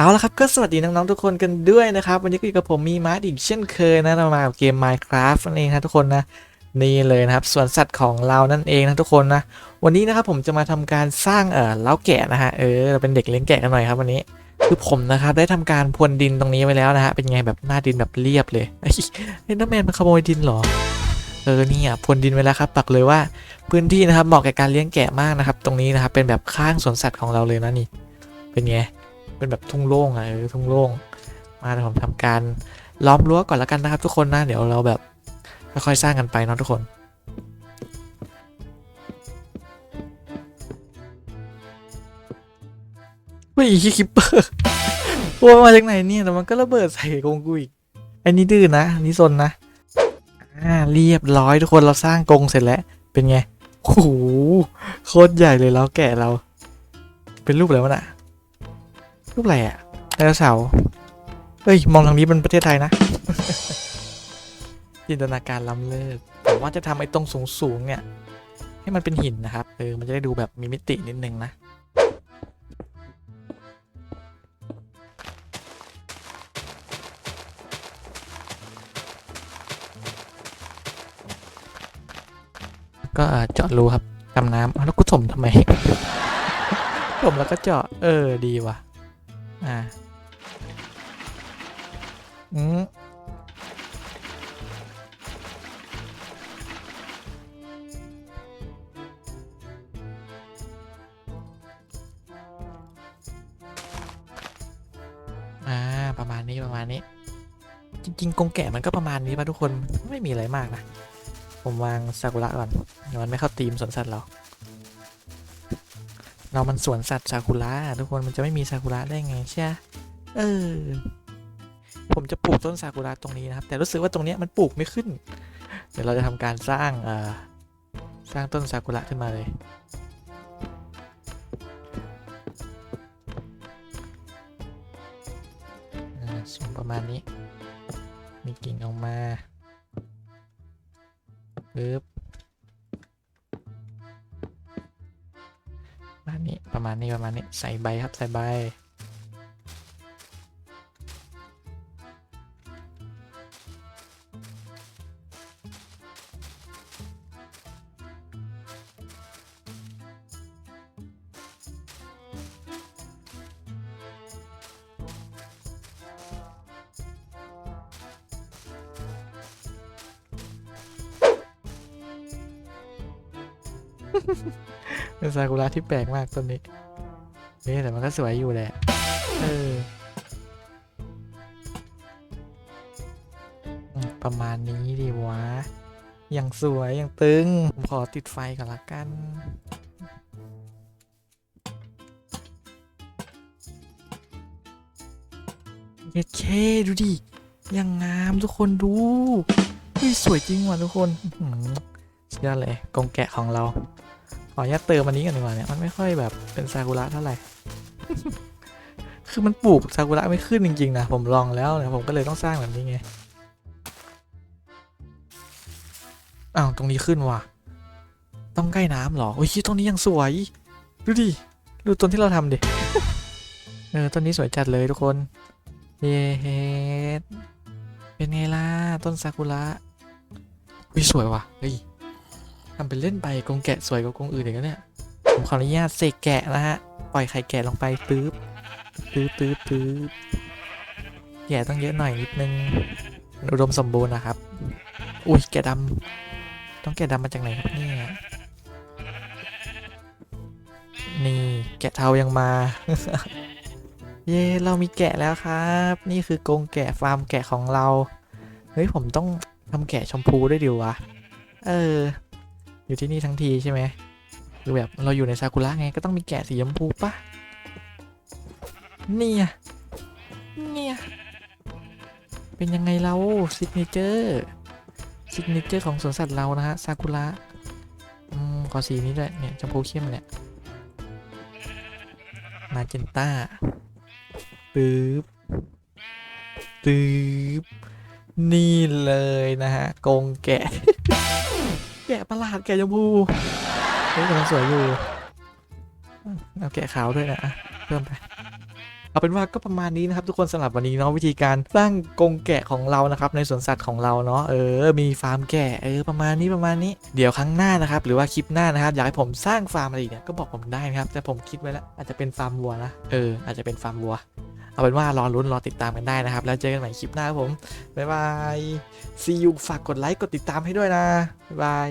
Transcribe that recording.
เอาละครับก็สวัสดีน้องๆทุกคนกันด้วยนะครับ วันนี้ก็อยู่กับผมมีมาร์ทอีกเช่นเคยนะเรามากับเกม Minecraft นั่นเองนะทุกคนนะนี่เลยนะครับสวนสัตว์ของเรานั่นเองนะทุกคนนะวันนี้นะครับผมจะมาทำการสร้างเอ่อเล้าแกะนะฮะเออเราเป็นเด็กเลี้ยงแกะกันหน่อยครับวันนี้คือผมนะครับได้ทำการพรวนดินตรงนี้ไว้แล้วนะฮะเป็นไงแบบหน้าดินแบบเรียบเลยไอ้ต้น้ำแมนมันขโมยดินเหรอเออเนี่ยพรวนดินไว้แล้วครับปักเลยว่าพื้นที่นะครับเหมาะแก่การเลี้ยงแกะมากนะครับตรงนี้นะครับเป็นแบบข้างสวนสัตว์ของเราเลยนะนี่เป็นไง เป็นแบบทุ่งโล่งอะเออทุ่งโล่งมาเดี๋ยวผมทำการล้อมรั้วก่อนแล้วกันนะครับทุกคนนะเดี๋ยวเราแบบค่อยๆสร้างกันไปเนาะทุกคนเฮ้ยคิปเปอร์โอ้ยมาจากไหนเนี่ยแต่มันก็ระเบิดใส่กรงกูอีกไอ้นี่ดื้อนะอันนี่ซนนะอ่าเรียบร้อยทุกคนเราสร้างกรงเสร็จแล้วเป็นไงโอ้โหโคตรใหญ่เลยแล้วแกะเรา เป็นรูปอะไรวะน่ะ รูปอะไรอะไดโนเสาร์เฮ้ย มองทางนี้เป็นประเทศไทยนะ จินตนาการล้ำเลิศผมว่าจะทำไอ้ตรงสูงๆเนี่ย ให้มันเป็นหินนะครับ เออ มันจะได้ดูแบบมีมิตินิดนึงนะ ก็เอ่อเจาะรูครับดำน้ำอ้าวแล้วกูถมทำไมถมแล้วก็เจาะ เออ ดีว่ะ อ่าอืมอ่า ประมาณนี้ประมาณนี้ จริง ๆกรงแกะมันก็ประมาณนี้ป่ะทุกคนไม่มีอะไรมากนะ ผมวางซากุระก่อนเดี๋ยวมันไม่เข้าตีมสวนสัตว์เรา เรามันสวนสัตว์ซากุระทุกคนมันจะไม่มีซากุระได้ไงใช่ปะเออ ผมจะปลูกต้นซากุระตรงนี้นะครับ แต่รู้สึกว่าตรงเนี้ยมันปลูกไม่ขึ้น เดี๋ยวเราจะทำการสร้างเอ่อสร้างต้นซากุระขึ้นมาเลยสูงประมาณนี้ มีกิ่งออกมาปึ๊บ ณนี้ประมาณนี้ประมาณนี้ใส่ใบครับใส่ใบ เป็นซากุระที่แปลกมากต้นนี้นี่แต่มันก็สวยอยู่แหละ เออ ประมาณนี้ดีวะ อย่างสวยอย่างตึง ผมขอติดไฟก่อนละกันเย็ดเคดูดิยังงามทุกคนดูเฮ้ยสวยจริงว่ะทุกคนอื้อหือสุดยอดเลยกรงแกะของเรา ขออนุญาตเติมอันนี้กันดีกว่าเนี่ย มันไม่ค่อยแบบเป็นซากุระเท่าไหร่ คือมันปลูกซากุระไม่ขึ้นจริงๆนะ ผมลองแล้วเนี่ยผมก็เลยต้องสร้างแบบนี้ไง อ้าว ตรงนี้ขึ้นว่ะ ต้องใกล้น้ำหรอ โอ้ยตรงนี้ยังสวย ดูดิ ดูต้นที่เราทำดิ เออ ต้นนี้สวยจัดเลยทุกคน เย้เฮ็ดเป็นไงล่ะ ต้นซากุระวิสวยว่ะ เฮ้ย ทำเป็นเล่นไปกรงแกะสวยกว่ากรงอื่นอีกแล้วเนี่ยผมขออนุญาตเสกแกะนะฮะ ปล่อยไข่แกะลงไปตื๊บตื๊บตื๊บตื๊บแกะต้องเยอะหน่อยนิดนึงอุดมสมบูรณ์นะครับ อุ้ยแกะดำต้องแกะดำมาจากไหนครับเนี่ย นี่แกะเทายังมา เย้เรามีแกะแล้วครับ นี่คือกรงแกะฟาร์มแกะของเรา เฮ้ยผมต้องทำแกะชมพูด้วยดิวะ เออ อยู่ที่นี่ทั้งทีใช่ไหมคือแบบเราอยู่ในซากุระไงก็ต้องมีแกะสีชมพูปะเนี่ยเนี่ยเป็นยังไงเราซิกเนเจอร์ซิกเนเจอร์ของสวนสัตว์เรานะฮะซากุระอืมขอสีนี้ด้วยเนี่ยชมพูเข้มเนี่ยมาเจนต้าปึ๊บปึ๊บนี่เลยนะฮะกงแกะ แกะประหลาดแกะชมพูเฮ้ยกำลังสวยอยู่เอาแกะขาวด้วยนะเพิ่มไปเอาเป็นว่าก็ประมาณนี้นะครับทุกคนสำหรับวันนี้เนาะวิธีการสร้างกรงแกะของเรานะครับในสวนสัตว์ของเราเนาะเออมีฟาร์มแกะเออประมาณนี้ประมาณนี้เดี๋ยวครั้งหน้านะครับหรือว่าคลิปหน้านะครับอยากให้ผมสร้างฟาร์มอะไรเนี่ยก็บอกผมได้นะครับแต่ผมคิดไว้แล้วอาจจะเป็นฟาร์มวัวนะเอออาจจะเป็นฟาร์มวัว เอาเป็นว่ารอลุ้นรอติดตามกันได้นะครับ แล้วเจอกันใหม่คลิปหน้าครับผม บ๊ายบายซียูฝากกดไลค์กดติดตามให้ด้วยนะ บ๊ายบาย